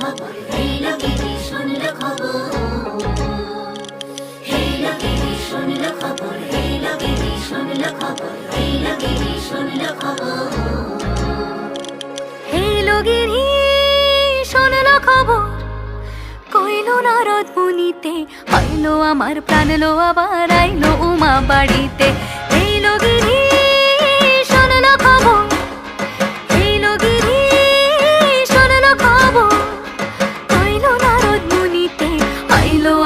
খবর। এই লোকেরই শুনল খবর। নারদ মুনিতে আইলো আমার প্রাণ লো আবার আইলো উমা বাড়িতে। এই